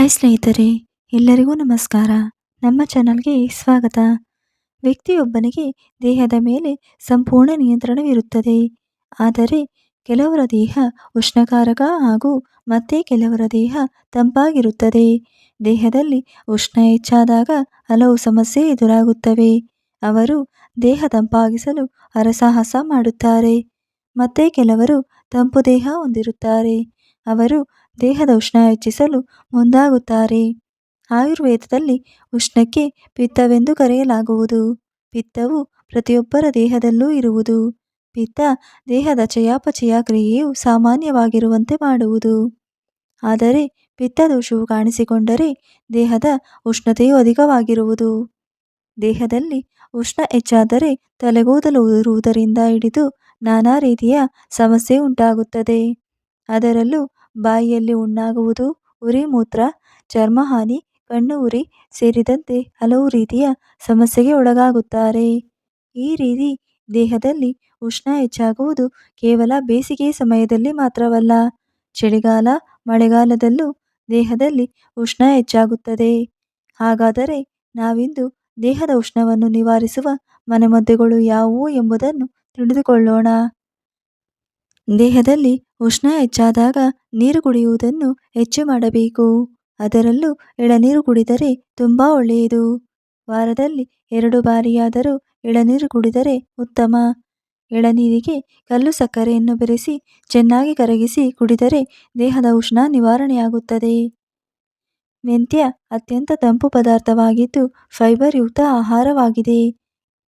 Hi ಸ್ನೇಹಿತರೆ, ಎಲ್ಲರಿಗೂ ನಮಸ್ಕಾರ. ನಮ್ಮ ಚಾನಲ್ಗೆ ಸ್ವಾಗತ. ವ್ಯಕ್ತಿಯೊಬ್ಬನಿಗೆ ದೇಹದ ಮೇಲೆ ಸಂಪೂರ್ಣ ನಿಯಂತ್ರಣವಿರುತ್ತದೆ. ಆದರೆ ಕೆಲವರ ದೇಹ ಉಷ್ಣಕಾರಕ ಹಾಗೂ ಮತ್ತೆ ಕೆಲವರ ದೇಹ ತಂಪಾಗಿರುತ್ತದೆ. ದೇಹದಲ್ಲಿ ಉಷ್ಣ ಹೆಚ್ಚಾದಾಗ ಹಲವು ಸಮಸ್ಯೆ ಎದುರಾಗುತ್ತವೆ. ಅವರು ದೇಹ ತಂಪಾಗಿಸಲು ಹರಸಾಹಸ ಮಾಡುತ್ತಾರೆ. ಮತ್ತೆ ಕೆಲವರು ತಂಪು ದೇಹ ಹೊಂದಿರುತ್ತಾರೆ. ಅವರು ದೇಹದ ಉಷ್ಣ ಹೆಚ್ಚಿಸಲು ಮುಂದಾಗುತ್ತಾರೆ. ಆಯುರ್ವೇದದಲ್ಲಿ ಉಷ್ಣಕ್ಕೆ ಪಿತ್ತವೆಂದು ಕರೆಯಲಾಗುವುದು. ಪಿತ್ತವು ಪ್ರತಿಯೊಬ್ಬರ ದೇಹದಲ್ಲೂ ಇರುವುದು. ಪಿತ್ತ ದೇಹದ ಚಯಾಪಚಯ ಕ್ರಿಯೆಯು ಸಾಮಾನ್ಯವಾಗಿರುವಂತೆ ಮಾಡುವುದು. ಆದರೆ ಪಿತ್ತದೋಷವು ಕಾಣಿಸಿಕೊಂಡರೆ ದೇಹದ ಉಷ್ಣತೆಯು ಅಧಿಕವಾಗಿರುವುದು. ದೇಹದಲ್ಲಿ ಉಷ್ಣ ಹೆಚ್ಚಾದರೆ ತಲೆಗೂದಲು ಉದುರುವುದರಿಂದ ಹಿಡಿದು ನಾನಾ ರೀತಿಯ ಸಮಸ್ಯೆ ಉಂಟಾಗುತ್ತದೆ. ಅದರಲ್ಲೂ ಬಾಯಿಯಲ್ಲಿ ಹುಣ್ಣಾಗುವುದು ಉರಿ ಮೂತ್ರ, ಚರ್ಮಹಾನಿ, ಕಣ್ಣು ಉರಿ ಸೇರಿದಂತೆ ಹಲವು ರೀತಿಯ ಸಮಸ್ಯೆಗೆ ಒಳಗಾಗುತ್ತಾರೆ. ಈ ರೀತಿ ದೇಹದಲ್ಲಿ ಉಷ್ಣ ಹೆಚ್ಚಾಗುವುದು ಕೇವಲ ಬೇಸಿಗೆ ಸಮಯದಲ್ಲಿ ಮಾತ್ರವಲ್ಲ, ಚಳಿಗಾಲ, ಮಳೆಗಾಲದಲ್ಲೂ ದೇಹದಲ್ಲಿ ಉಷ್ಣ ಹೆಚ್ಚಾಗುತ್ತದೆ. ಹಾಗಾದರೆ ನಾವಿಂದು ದೇಹದ ಉಷ್ಣವನ್ನು ನಿವಾರಿಸುವ ಮನೆಮದ್ದುಗಳು ಯಾವುವು ಎಂಬುದನ್ನು ತಿಳಿದುಕೊಳ್ಳೋಣ. ದೇಹದಲ್ಲಿ ಉಷ್ಣ ಹೆಚ್ಚಾದಾಗ ನೀರು ಕುಡಿಯುವುದನ್ನು ಹೆಚ್ಚು ಮಾಡಬೇಕು. ಅದರಲ್ಲೂ ಎಳನೀರು ಕುಡಿದರೆ ತುಂಬ ಒಳ್ಳೆಯದು. ವಾರದಲ್ಲಿ ಎರಡು ಬಾರಿಯಾದರೂ ಎಳನೀರು ಕುಡಿದರೆ ಉತ್ತಮ. ಎಳನೀರಿಗೆ ಕಲ್ಲು ಸಕ್ಕರೆಯನ್ನು ಬೆರೆಸಿ ಚೆನ್ನಾಗಿ ಕರಗಿಸಿ ಕುಡಿದರೆ ದೇಹದ ಉಷ್ಣ ನಿವಾರಣೆಯಾಗುತ್ತದೆ. ಮೆಂತ್ಯ ಅತ್ಯಂತ ತಂಪು ಪದಾರ್ಥವಾಗಿದ್ದು ಫೈಬರ್ ಯುಕ್ತ ಆಹಾರವಾಗಿದೆ.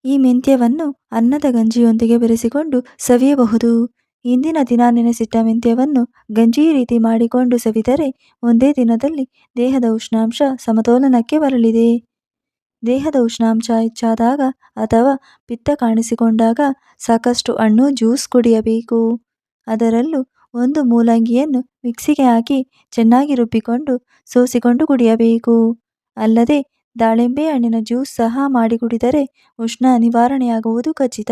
ಈ ಮೆಂತ್ಯವನ್ನು ಅನ್ನದ ಗಂಜಿಯೊಂದಿಗೆ ಬೆರೆಸಿಕೊಂಡು ಸವಿಯಬಹುದು. ಇಂದಿನ ದಿನ ನೆನೆಸಿಟ್ಟ ಮೆಂತ್ಯವನ್ನು ಗಂಜಿ ರೀತಿ ಮಾಡಿಕೊಂಡು ಸವಿದರೆ ಒಂದೇ ದಿನದಲ್ಲಿ ದೇಹದ ಉಷ್ಣಾಂಶ ಸಮತೋಲನಕ್ಕೆ ಬರಲಿದೆ. ದೇಹದ ಉಷ್ಣಾಂಶ ಹೆಚ್ಚಾದಾಗ ಅಥವಾ ಪಿತ್ತ ಕಾಣಿಸಿಕೊಂಡಾಗ ಸಾಕಷ್ಟು ಹಣ್ಣು ಜ್ಯೂಸ್ ಕುಡಿಯಬೇಕು. ಅದರಲ್ಲೂ ಒಂದು ಮೂಲಂಗಿಯನ್ನು ಮಿಕ್ಸಿಗೆ ಹಾಕಿ ಚೆನ್ನಾಗಿ ರುಬ್ಬಿಕೊಂಡು ಸೋಸಿಕೊಂಡು ಕುಡಿಯಬೇಕು. ಅಲ್ಲದೆ ದಾಳಿಂಬೆ ಹಣ್ಣಿನ ಜ್ಯೂಸ್ ಸಹ ಮಾಡಿ ಕುಡಿದರೆ ಉಷ್ಣ ನಿವಾರಣೆಯಾಗುವುದು ಖಚಿತ.